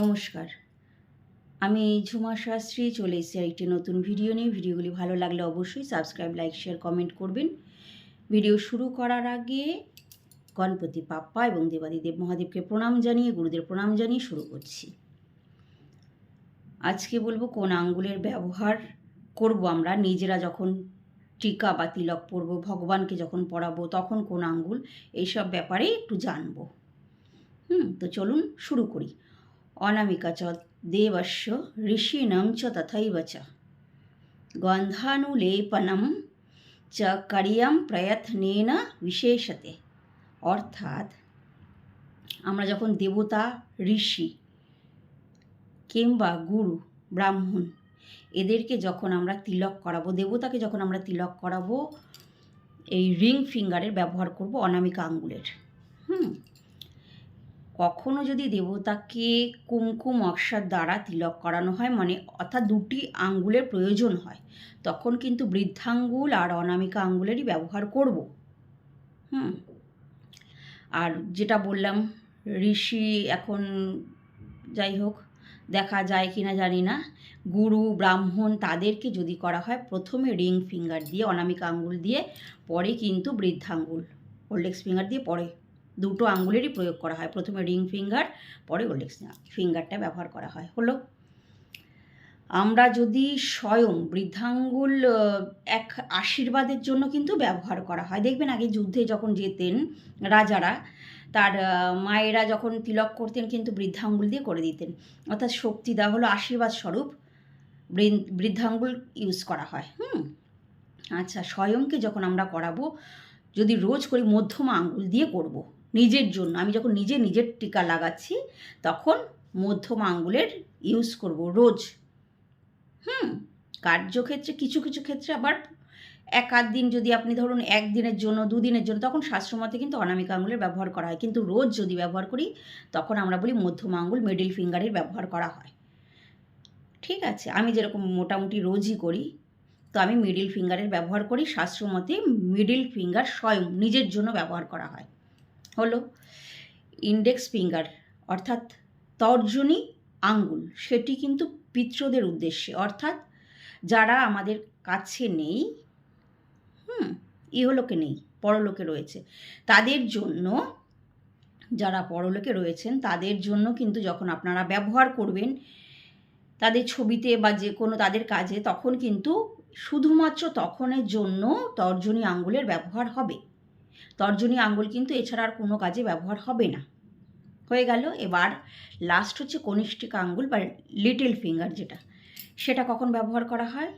নমস্কার। আমি ঝুমা শাস্ত্রী, চলে এসেছি একটি নতুন ভিডিও নিয়ে। ভিডিওগুলি ভালো লাগলে অবশ্যই সাবস্ক্রাইব লাইক শেয়ার কমেন্ট করবেন। ভিডিও শুরু করার আগে গণপতি পাপ্পা এবং দেবাদিদেব মহাদেবকে প্রণাম জানিয়ে, গুরুদের প্রণাম জানিয়ে শুরু করছি। আজকে বলব কোন আঙ্গুলের ব্যবহার করব আমরা, নিজেরা যখন টিকা বা তিলক পরব, ভগবানকে যখন পড়াবো তখন কোন আঙ্গুল, এইসব ব্যাপারে একটু জানব। হুম, তো চলুন শুরু করি। অনামিকা চ দেবস্য ঋষিণং চ তথৈব চ। গন্ধানুলেপনম চ কারিয়াম প্রয়ত্নেন বিশেষতে। অর্থাৎ আমরা যখন দেবতা, ঋষি কিংবা গুরু, ব্রাহ্মণ, এদেরকে যখন আমরা তিলক করাবো, দেবতাকে যখন আমরা তিলক করাবো, এই রিং ফিঙ্গারের ব্যবহার করব অনামিকা আঙ্গুলের। হুম? কখনো যদি দেবতাকে কুমকুম অক্ষর দ্বারা তিলক করানো হয় মানে অর্থাৎ দুটি আঙ্গুলের প্রয়োজন হয়, তখন কিন্তু বৃদ্ধাঙ্গুল আর অনামিকা আঙ্গুলেরই ব্যবহার করব। হুম। আর যেটা বললাম, ঋষি এখন যাই হোক, দেখা যায় কি না জানি না, গুরু, ব্রাহ্মণ তাদেরকে যদি করা হয়, প্রথমে রিং ফিঙ্গার দিয়ে, অনামিকা আঙ্গুল দিয়ে, পরে কিন্তু বৃদ্ধাঙ্গুল ওল্ডেক্স ফিঙ্গার দিয়ে পরে দুটো আঙ্গুলেরই প্রয়োগ করা হয়। প্রথমে রিং ফিঙ্গার, পরে ওল্ডেক্স ফিঙ্গারটা ব্যবহার করা হয়। হলো, আমরা যদি স্বয়ং বৃদ্ধাঙ্গুল এক আশীর্বাদের জন্য কিন্তু ব্যবহার করা হয়। দেখবেন আগে যুদ্ধে যখন যেতেন রাজারা, তার মায়েরা যখন তিলক করতেন কিন্তু বৃদ্ধাঙ্গুল দিয়ে করে দিতেন। অর্থাৎ শক্তি দেওয়া হলো আশীর্বাদ স্বরূপ। বৃদ্ধাঙ্গুল ইউজ করা হয়। হুম? আচ্ছা স্বয়ংকে যখন আমরা করাবো, যদি রোজ করি, মধ্যমা আঙ্গুল দিয়ে করব। নিজের জন্য। আমি যখন নিজে নিজের টিকা লাগাচ্ছি, তখন মধ্যম আঙ্গুলের ইউজ করব রোজ। হুম, কার্যক্ষেত্রে কিছু কিছু ক্ষেত্রে আবার এক আধ দিন যদি আপনি ধরুন একদিনের জন্য দুদিনের জন্য, তখন শাস্ত্রমতে কিন্তু অনামিকা আঙুলের ব্যবহার করা হয়। কিন্তু রোজ যদি ব্যবহার করি, তখন আমরা বলি মধ্যম আঙুল মিডিল ফিঙ্গারের ব্যবহার করা হয়। ঠিক আছে, আমি যেরকম মোটামুটি রোজই করি, তো আমি মিডিল ফিঙ্গারের ব্যবহার করি। শাস্ত্রমতে মিডিল ফিঙ্গার স্বয়ং নিজের জন্য ব্যবহার করা হয়। হলো ইন্ডেক্স ফিঙ্গার অর্থাৎ তর্জনী আঙ্গুল। সেটি কিন্তু পিত্রদের উদ্দেশ্যে। অর্থাৎ যারা আমাদের কাছে নেই, হুম, ইহলোকে নেই, পরলোকে রয়েছে, তাদের জন্য, যারা পরলোকে রয়েছেন, তাদের জন্য কিন্তু যখন আপনারা ব্যবহার করবেন, তাদের ছবিতে বা যে কোনো তাদের কাজে, তখন কিন্তু শুধুমাত্র তখনের জন্য তর্জনী আঙ্গুলের ব্যবহার হবে। তর্জনী আঙ্গুল কিন্তু এছাড়া আর কোনো কাজে ব্যবহার হবে না। হয়ে গেল এবার লাস্ট হচ্ছে কনিষ্ঠিক আঙ্গুল বা লিটল ফিঙ্গার যেটা। সেটা কখন ব্যবহার করা হয়?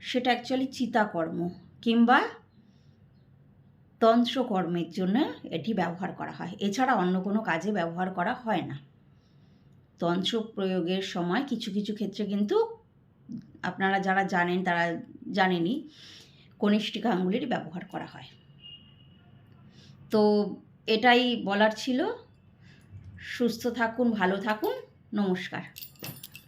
সেটা অ্যাকচুয়ালি চিতাকর্ম কিংবা তন্ত্রকর্মের জন্য এটি ব্যবহার করা হয়। এছাড়া অন্য কোনো কাজে ব্যবহার করা হয় না। তন্ত্র প্রয়োগের সময় কিছু কিছু ক্ষেত্রে কিন্তু আপনারা যারা জানেন তারা জানেনই কনিষ্ঠিকা আঙ্গুলেরই ব্যবহার করা হয়। তো এটাই বলার ছিল। সুস্থ থাকুন ভালো থাকুন। নমস্কার।